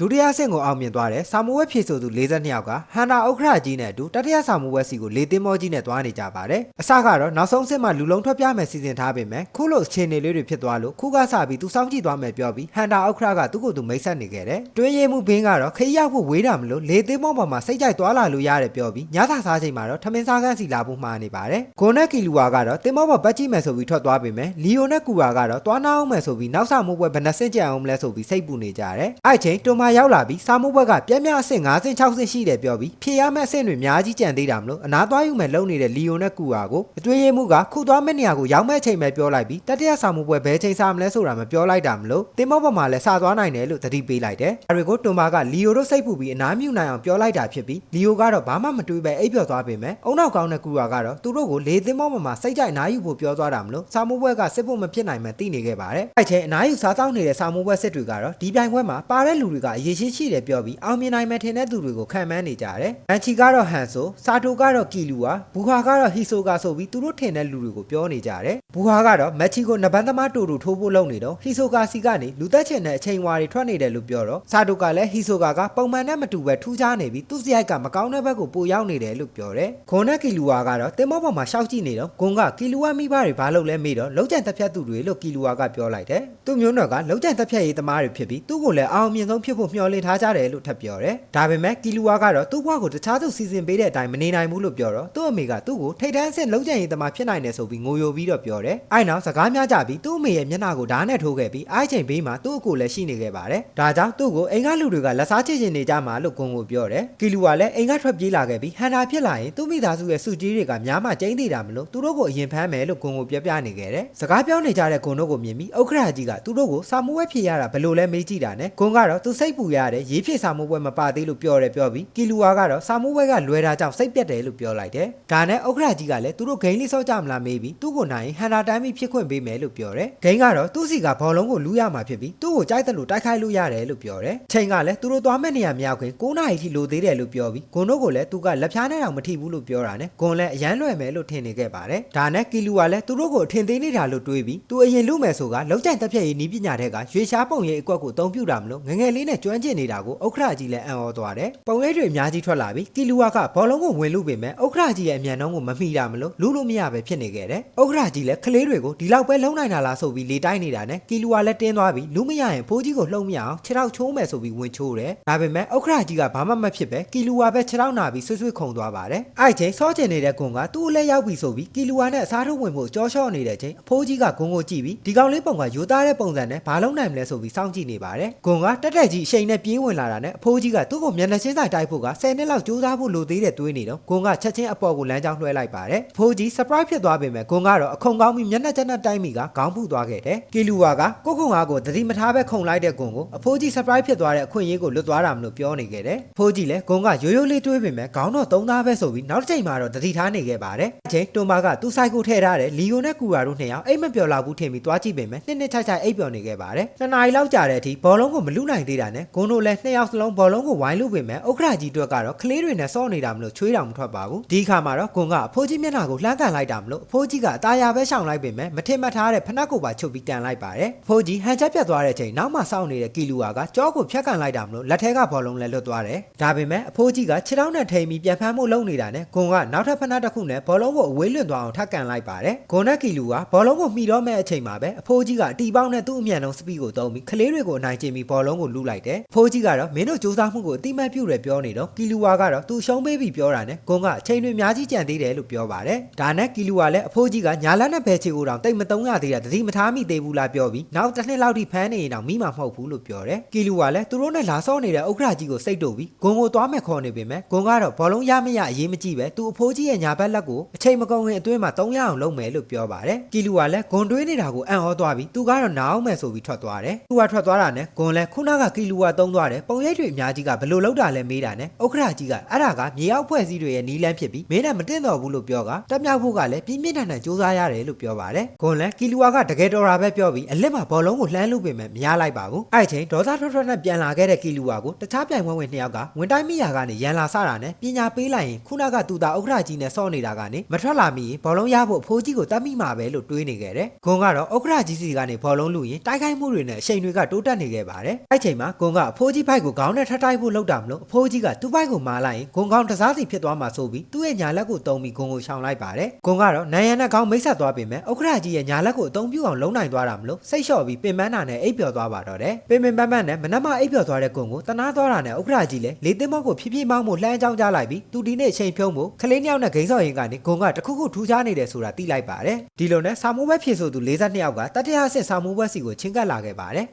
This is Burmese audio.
ဒုတိယဆင့်ကိုအောင်မြင်သွားတဲ့စာမိုးဝဲဖြည့်ဆိုသူ42ယောက်ကဟန်တာဥက္ခရာကြီးနဲ့အတူတတိယစာမိုးဝဲစီကိုလေသင်းမောကြီးနဲ့သွားနေကြပါတယ်အစကတော့နောက်ဆုံးဆင့်မှာလူလုံးထွက်ပြမယ်စီစဉ်ထားပေမဲ့ခုလိုအခြေအနေလေးတွေဖြစ်သွားလို့ခုကစပြီးသူစောင့်ကြည့်သွားမယ်ပြောပြီးဟန်တာဥက္ခရာကသူ့ကိုယ်သူမိတ်ဆက်နေခဲ့တယ်တွင်းရည်မှုဘင်းကတော့ခရီးရောက်ဖို့ဝေးတာမလို့လေသင်းမောပေါ်မှာစိတ်ကြိုက်သွားလာလို့ရတယ်ပြောပြီးညသာစားချိန်မှာတော့ထမင်းစားခန်းစီလာဖို့မှားနေပါတယ်ဂွန်နဲ့ကီလူဝါကတော့တင်မောပေါ်ပတ်ကြည့်မယ်ဆိုပြီးထွက်သွားပေမဲ့လီယိုနဲ့ကူဝါကတော့သွားနာအောင်မယ်ဆိုပြီးနောက်ဆာမိုးပွဲဘယ်နှဆင့်ကြအောင်မလဲဆိုပြီးစိတ်ပူနေကြတယ်အဲ့ချိန်တွန်မာရောက်လာပြီးစာမိုးပွဲကပြက်မြအဆင့်5ဆင့်6ဆင့်ရှိတယ်ပြောပြီးဖြေရမယ့်အဆင့်တွေအများကြီးကြံသေးတာမလို့အနာသွားယူမယ်လုံနေတဲ့လီယိုနဲ့ကူဝါကိုအတွေ့ရမှုကခုသွားမယ့်နေရာကိုရောက်မဲ့ချိန်ပဲပြောလိုက်ပြီးတတိယစာမိုးပွဲဘယ်ချိန်စားမလဲဆိုတာမပြောလိုက်တာမလို့တင်မောပေါ်မှာလည်းစာသွားနိုင်တယ်လို့သတိပေးလိုက်တယ်အဲ့ဒီကိုတွန်မာကလီယိုတို့စိတ်ပူပြီးအနာမြူနိုင်အောင်ပြောလိုက်တာဖြစ်ပြီးလီယိုကတော့ဘာမှမတွေးပဲအိပ်ပျော်သွားပေမဲ့အုံနောက်ကောင်းတဲ့ကူဝါကတော့သူတို့ကိုလေသင်းမောပေါ်မှာစိတ်ကြိုက်အနာယူဖို့ပြောသွားတာမလို့စာမိုးပွဲကစစ်ဖို့မဖြစ်နိုင်မှသိနေခဲ့ပါတယ်အဲ့ချိန်အနာယူစားတောင်းနေတဲ့စာမိုးပွဲစစ်တွေကတော့ဒီပြိုင်ပွဲမှာပါတဲ့လူတွေကအရေးရှိရှိတယ်ပြောပြီးအောင်မြင်နိုင်မယ်ထင်တဲ့သူတွေကိုခံမှန်းနေကြတယ်။အန်ချီကတော့ဟန်ဆိုစာတိုကတော့ကီလူဝါဘူဟာကတော့ဟီဆိုကာဆိုပြီးသူတို့ထင်တဲ့လူတွေကိုပြောနေကြတယ်။ဘူဟာကတော့မက်ချီကိုနဘန်သမားတူတူထိုးဖို့လုပ်နေတော့ဟီဆိုကာစီကနေလူသက်ချင်တဲ့အချိန်ဝါတွေထွက်နေတယ်လို့ပြောတော့စာတိုကလည်းဟီဆိုကာကပုံမှန်နဲ့မတူပဲထူးခြားနေပြီးသူ့စရိုက်ကမကောင်းတဲ့ဘက်ကိုပိုရောက်နေတယ်လို့ပြောတယ်။ခွန်နဲ့ကီလူဝါကတော့တင်မောပေါ်မှာရှောက်ကြည့်နေတော့ဂွန်ကကီလူဝါမိဘတွေဘာလုပ်လဲမေးတော့လောက်ကျန်တက်ဖြတ်သူတွေလို့ကီလူဝါကပြောလိုက်တယ်။သူ့မျိုးတော်ကလောက်ကျန်တက်ဖြတ်ရေးသမားတွေဖြစ်ပြီးသူ့ကိုလည်းအောင်မြင်ဆုံးဖြစ်ဖို့မျှော်လင့်ထားကြတယ်လို့ထပ်ပြောတယ်။ဒါပေမဲ့ကီလူဝါကတော့သူ့ဘဝကိုတခြားသူစီစဉ်ပေးတဲ့အတိုင်းမနေနိုင်ဘူးလို့ပြောတော့သူ့အမေကသူ့ကိုထိတ်တန်းအဆင့်လောက်ကျန်ရေးသမားဖြစ်နိုင်တယ်ဆိုပြီးငိုယိုပြီးတော့ပြောတယ်။အဲ့နောက်စကားများကြပြီးသူ့အမေရဲ့မျက်နှာကိုဓာတ်နဲ့ထိုးခဲ့ပြီးအဲ့ချိန်ဘေးမှာသူ့အကိုလည်းရှိနေခဲ့ပါတယ်။ဒါကြောင့်သူ့ကိုအိမ်ကလူတွေကလက်စားချစ်ချင်နေကြမှာလို့ဂုံကိုပြောတယ်။ကီလူဝါလည်းအိမ်ကထွက်ပြေးလာခဲ့ပြီးဟန်တာဖြစ်လာရင်သူ့မိသားစုရဲ့စုကြီးတွေကများမှကျင်းသေးတာမလို့သူတို့ကိုအရင်ဖမ်းမယ်လို့ဂုံကိုပြပြနေခဲ့တယ်။စကားပြောနေကြတဲ့ဂုံတို့ကိုမြင်ပြီးဥက္ခရာကြီးကသူတို့ကိုစာမိုးဝဲဖြေရတာဘယ်လိုလဲမေးကြည့်တာနဲ့ဂုံကတော့သူစိတ်ပူရတဲ့ရေးဖြေစာမိုးဝဲမပါသေးလို့ပြောတယ်ပြောပြီးကီလူဝါကတော့စာမိုးဝဲကလွယ်တာကြောင့်စိတ်ပြက်တယ်လို့ပြောလိုက်တယ်။ဒါနဲ့ဥက္ခရာကြီးကလည်းသူတို့ဂိမ်းလေးစောကြမလားမေးပြီးသူ့ကိုနိုင်ဟန်တာတိုင်းပြီးဖြစ်ခွင့်ပေးမယ်လို့ပြောတယ်။ဂိမ်းကတော့သူ့စီကဘောလုံးကိုလူးရမှာဖြစ်ပြီးသူ့ကိုကြိုက်တယ်လို့တိုက်ခိုက်လို့ရတယ်လို့ပြောတယ်။ချိန်ကလည်းသူတို့သွားမဲ့နေရာမရောက်ခင်9နာရီထိလိုသေးတယ်လို့ပြောပြီးဂွန်တို့ကိုလည်းသူကလက်ဖြားနဲ့တောင်မထိဘူးလို့ပြောတာနဲ့ဂွန်လည်းအရန်လွယ်မယ်လို့ထင်နေခဲ့ပါတယ်။ဒါနဲ့ကီလူကလည်းသူတို့ကိုအထင်သေးနေတာလို့တွေးပြီးသူအရင်လူမယ်ဆိုကလောက်ကျန်တက်ဖြတ်ရေးနီးပညာတဲ့ကရွေရှားပုံရိပ်အကွက်ကိုအသုံးပြုတာမလို့ငငယ်လေးနဲ့ကျွမ်းကျင်နေတာကိုဥက္ခရာကြီးလည်းအံ့ဩသွားတယ်။ပုံရိပ်တွေအများကြီးထွက်လာပြီးကီလူကဘောလုံးကိုဝင်လို့ပေမဲ့ဥက္ခရာကြီးရဲ့အမြန်နှုန်းကိုမမိတာမလို့လူလို့မရပဲဖြစ်နေခဲ့တယ်။ဥက္ခရာကြီးလည်းကလေးတွေကိုဒီလောက်ပဲလုံးနိုင်တာလားဆိုပြီးလေတိုက်နေတာနဲ့ကီလူကလည်းတင်းသွားပြီးလူမရရင်ဖိုးကြီးကိုလှုံ့မရအောင်ခြေထောက်ချိုးမယ်ဆိုပြီးဝင်ချိုးတယ်။ဒါပေမဲ့ဥက္ခရာကြီးကဘာမှမဖြစ်ပဲကီလူကပဲခြေထောက်နာပြီးဆွဆွခုန်သွားပါတယ်။အဲ့ချိန်စောကျင်နေတဲ့ကွန်ကသူ့လက်ရောက်ပြီဆိုပြီးကီလူဝါနဲ့အစားထိုးဝင်ဖို့ကြောလျှော့နေတဲ့ချိန်အဖိုးကြီးကဂုံကိုကြည့်ပြီးဒီကောင်လေးပုံကယူသားတဲ့ပုံစံနဲ့ဘာလုံးနိုင်မလဲဆိုပြီးစောင့်ကြည့်နေပါတယ်။ဂုံကတက်တက်ကြီးအချိန်နဲ့ပြေးဝင်လာတာနဲ့အဖိုးကြီးကသူ့ကိုမျက်နှာချင်းဆိုင်တိုက်ဖို့က10နှစ်လောက်ကြိုးစားဖို့လိုသေးတဲ့တွေးနေတော့ဂုံကချက်ချင်းအပေါ်ကိုလမ်းကြောင်းလွှဲလိုက်ပါတယ်။အဖိုးကြီး surprise ဖြစ်သွားပေမဲ့ဂုံကတော့အခုံကောင်းပြီးမျက်နှာချက်နဲ့တိုက်မိကခေါင်းဖူးသွားခဲ့တယ်။ကီလူဝါကကိုခုံအားကိုသတိမထားပဲခုံလိုက်တဲ့ဂုံကိုအဖိုးကြီး surprise ဖြစ်သွားတဲ့အခွင့်အရေးကိုလွတ်သွားတာမလို့ပြောနေခဲ့တယ်။ဖိုးကြီးလည်းဂုံကရိုးရိုးလေးတွေးပေမဲ့ခေါင်းတော့သုံးသားပဲဆိုပြီးနောက်တစ်ချိန်မှာတော့သတိထားနေခဲ့ပါတယ်။အချိန်တွန်မာကသူ့ဆိုင်ကိုထည့်ထားတဲ့လီယိုနဲ့ကူရာတို့နှစ်ယောက်အိတ်မပျော်လာဘူးထင်ပြီးသွားကြည့်ပေမဲ့နှစ်နှစ်ခြိုက်ခြိုက်အိပ်ပျော်နေခဲ့ပါတယ်။နှစ်နာရီလောက်ကြာတဲ့အထိဘောလုံးကိုမလူနိုင်သေးတာနဲ့ဂုံတို့လည်းနှစ်ယောက်စလုံးဘောလုံးကိုဝိုင်းလို့ပေမဲ့ဥက္ခရာကြီးအတွက်ကတော့ကလေးတွေနဲ့စော့နေတာမလို့ချွေးတောင်မထွက်ပါဘူး။ဒီခါမှာတော့ဂုံကအဖိုးကြီးမျက်နှာကိုလှမ်းကန်လိုက်တာမလို့အဖိုးကြီးကအသားရပဲရှောင်လိုက်ပေမဲ့မထင်မှတ်ထားတဲ့ဖနက်ကိုပါချုပ်ပြီးကန်လိုက်ပါတယ်။အဖိုးကြီးဟန်ချက်ပြတ်သွားတဲ့အချိန်နောက်မှစောင့်နေတဲ့ကီလူဝါကကြောကိုဖြတ်ကန်လိုက်တာမလို့လက်ထဲကဘောလုံးလည်းလွတ်သွားတယ်။ဒါပေမဲ့အဖိုးကြီးကခြေထောက်နဲ့ထိန်ပြီးပြန်ဖမ်းမှုလုပ်နေတာနဲ့ဂုံကနောက်ထပ်ဖနက်တစ်ခုနဲ့ဘောလုံးကိုအဝေးလွင့်သွားအောင်ထပ်ကန်လိုက်ပါတယ်။ဂုံနဲ့ကီလူကဘောလုံးကိုမှီတော့မဲ့အချိန်မှာပဲအဖိုးကြီးကအတီပေါက်နဲ့သူ့အမြန်ဆုံးစပီးကိုသုံးပြီးကလေးတွေကိုအနိုင်ကျင့်ပြီးဘောလုံးကိုလူလိုက်တယ်။အဖိုးကြီးကတော့မင်းတို့စူးစမ်းမှုကိုအတိမတ်ပြုတယ်ပြောနေတော့ကီလူဝါကတော့သူရှုံးပေးပြီးပြောတာနဲ့ဂုံကအချိန်တွေအများကြီးကြံသေးတယ်လို့ပြောပါတယ်။ဒါနဲ့ကီလူဝါလည်းအဖိုးကြီးကညာလက်နဲ့ဘယ်ချီကိုတောင်တိတ်မတုံးရသေးတာသတိမထားမိသေးဘူးလားပြောပြီးနောက်တစ်နှစ်လောက်ထိဖမ်းနေရင်တော့မိမှာမဟုတ်ဘူးလို့ပြောတယ်။ကီလူဝါလည်းသူတို့နဲ့လာဆော့နေတဲ့ဥက္ခရာကြီးကိုစိတ်တို့ပြီးဂုံကိုသွားမဲ့ခေါ်နေပေမဲ့ဂုံကတော့ဘောလုံးရမရအရေးမကြီးပဲသူအဖိုးကြီးရဲ့ညာဘက်လက်ကိုအချိန်မကုန်ခင်အတွင်းမှာတုံးရအောင်လုပ်မယ်လို့ပြောပါတယ်။ကီလူဝါလည်းဂုံတွေးနေတာကိုအံ့ဩသွားပြီးသူကတော့နားအောင်မယ်ဆိုပြီးထွက်သွားတယ်။သူကထွက်သွားတာနဲ့ဂုံလည်းခုနကကီလူဝါတုံးသွားတယ်ပုံရိပ်တွေအများကြီးကဘယ်လိုလုပ်တာလဲမေးတာနဲ့ဥက္ခရာကြီးကအဲ့ဒါကမြေအောက်ဖွဲ့စည်းတွေရဲ့နီးလန်းဖြစ်ပြီးမင်းနဲ့မတင်တော်ဘူးလို့ပြောကတက်မြောက်ဖို့ကလည်းပြင်းပြင်းထန်ထန်စူးစမ်းရတယ်လို့ပြောပါတယ်။ဂွန်လည်းကီလူဝါကတကယ်တော်တာပဲပြောပြီးအလစ်မှာဘောလုံးကိုလှမ်းလို့ပေမဲ့မရလိုက်ပါဘူး။အဲ့ချိန်ဒေါသထွက်ထွက်နဲ့ပြန်လာခဲ့တဲ့ကီလူဝါကိုတခြားပြိုင်ပွဲဝင်နှစ်ယောက်ကဝင်တိုင်းမိယာကနေရန်လာစတာနဲ့ပညာပေးလိုက်ရင်ခုနကသူတာဥက္ခရာကြီးနဲ့စော့နေတာကနေမထွက်လာမိရင်ဘောလုံးရဖို့အဖိုးကြီးကိုတတ်မိမှာပဲလို့တွေးနေခဲ့တယ်။ဂွန်ကတော့ဥက္ခရာကြီးစီကနေဘောလုံးလူရင်တိုက်ခိုက်မှုတွေနဲ့အချိန်တွေကတိုးတက်နေခဲ့ပါတယ်။အဲ့ချိန်မှာဂကွန်ကအဖိုးကြီးဘိုက်ကိုခေါင်းနဲ့ထပ်တိုက်ဖို့လုပ်တာမလို့အဖိုးကြီးကသူ့ဘိုက်ကိုမာလိုက်ရင်ကွန်ကောင်တစားစီဖြစ်သွားမှာဆိုပြီးသူ့ရဲ့ညာလက်ကိုတုံးပြီးကွန်ကိုရှောင်လိုက်ပါတယ်ကွန်ကတော့နိုင်ရန်နဲ့ခေါင်းမိတ်ဆက်သွားပေမဲ့ဥက္ခရာကြီးရဲ့ညာလက်ကိုအုံပြုအောင်လုံးနိုင်သွားတာမလို့စိတ်လျှော့ပြီးပင်ပန်းတာနဲ့အိပ်ပျော်သွားပါတော့တယ်ပင်ပင်ပန်းပန်းနဲ့မနက်မှအိပ်ပျော်သွားတဲ့ကွန်ကိုတနာသွားတာနဲ့ဥက္ခရာကြီးလည်းလေသိမ်းမောက်ကိုဖြည်းဖြည်းမောင်းဖို့လှမ်းကြောင်းကြလိုက်ပြီးသူဒီနေ့အချိန်ဖြုံးဖို့ကလေးနှစ်ယောက်နဲ့ဂိမ်းစော်ရင်ကနေကွန်ကတခုခုထူးခြားနေတယ်ဆိုတာသိလိုက်ပါတယ်ဒီလိုနဲ့စာမိုးဘက်ဖြေဆိုသူ42ယောက်ကတတိယဆင့်စာမိုးဘက်စီကိုချင်းကပ်လာခဲ့ပါတယ်